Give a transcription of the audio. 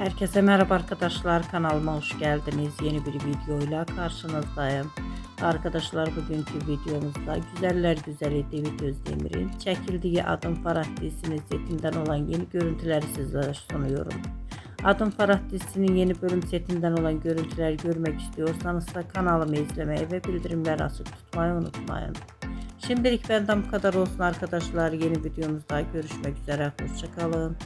Herkese merhaba arkadaşlar kanalıma hoş geldiniz. Yeni bir videoyla karşınızdayım. Arkadaşlar bugünkü videomuzda Güzeller Güzeli David Özdemir'in çekildiği Adım Farah dizisinin setinden olan yeni görüntüleri sizlere sunuyorum. Adım Farah dizisinin yeni bölüm setinden olan görüntüleri görmek istiyorsanız da kanalımı izlemeyi ve bildirimleri açık tutmayı unutmayın. Şimdilik benden bu kadar olsun arkadaşlar. Yeni videomuzda görüşmek üzere. Hoşçakalın.